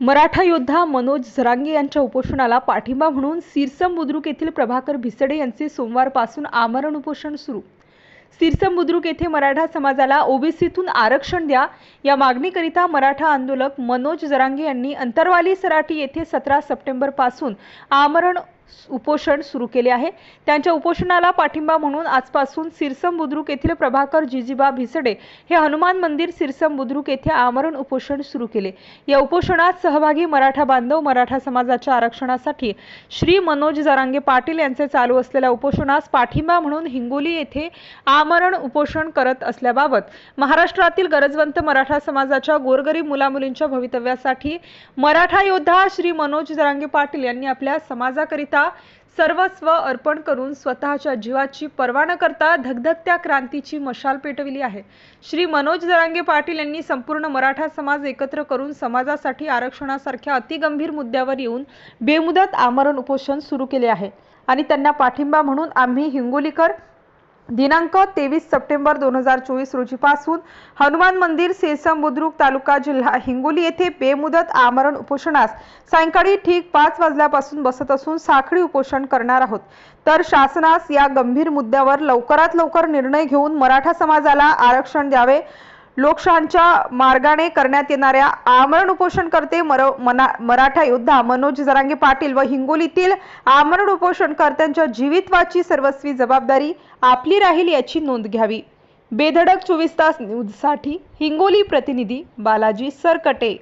मराठा योद्धा मनोज झरांगे यांच्या उपोषणाला पाठिंबा म्हणून सिरसम बुद्रुक येथील प्रभाकर भिसडे यांचे सोमवारपासून आमरण उपोषण सुरू. सिरसम बुद्रुक येथे मराठा समाजाला ओबीसीतून आरक्षण द्या या मागणीकरिता मराठा आंदोलक मनोज जरांगे यांनी अंतरवाली सराटी येथे सतरा सप्टेंबरपासून आमरण उपोषण सुरू केले आहे. त्यांच्या उपोषणाला पाठिंबा म्हणून आजपासून सिरसम बुद्रुक येथील प्रभाकर जिजिबा भिसडे हे हनुमान मंदिर सिरसम बुद्रुक येथे आमरण उपोषण सुरू केले. या उपोषणात सहभागी मराठा बांधव मराठा समाजाच्या आरक्षणासाठी श्री मनोज जरांगे पाटील यांचे चालू असलेल्या उपोषणास पाठिंबा म्हणून हिंगोली येथे आमरण उपोषण करत असल्याबाबत महाराष्ट्रातील गरजवंत मराठा समाजाच्या गोरगरीब मुलामुलींच्या भवितव्यासाठी मराठा योद्धा श्री मनोज जरांगे पाटील यांनी आपल्या समाजाकरिता सर्वस्व अर्पण करून स्वतःच्या जीवाची पर्वा न करता धगधगत्या क्रांतीची मशाल पेटविली आहे. श्री मनोज जरांगे पाटील यांनी संपूर्ण मराठा समाज एकत्र करून समाजासाठी आरक्षणासारख्या अतिगंभीर मुद्द्यावर येऊन बेमुदत आमरण उपोषण सुरू केले आहे. आणि त्यांना पाठिंबा म्हणून आम्ही हिंगोलीकर दिनांक तेवीस सप्टेंबर दोन हजार चोवीस रोजीपासून हनुमान मंदिर सेसम बुद्रुक तालुका जिल्हा हिंगोली येथे बेमुदत आमरण उपोषणास सायंकाळी ठीक पाच वाजल्यापासून बसत असून साखळी उपोषण करणार आहोत. तर शासनास या गंभीर मुद्द्यावर लवकरात लवकर निर्णय घेऊन मराठा समाजाला आरक्षण द्यावे लोकशाहीच्या मार्गाने करण्यात येणाऱ्या आमरण उपोषणकर्ते मर मना मराठा योद्धा मनोज जरांगे पाटील व हिंगोलीतील आमरण उपोषणकर्त्यांच्या जीवितवाची सर्वस्वी जबाबदारी आपली राहील याची नोंद घ्यावी. बेधडक चोवीस तास न्यूजसाठी हिंगोली प्रतिनिधी बालाजी सरकटे.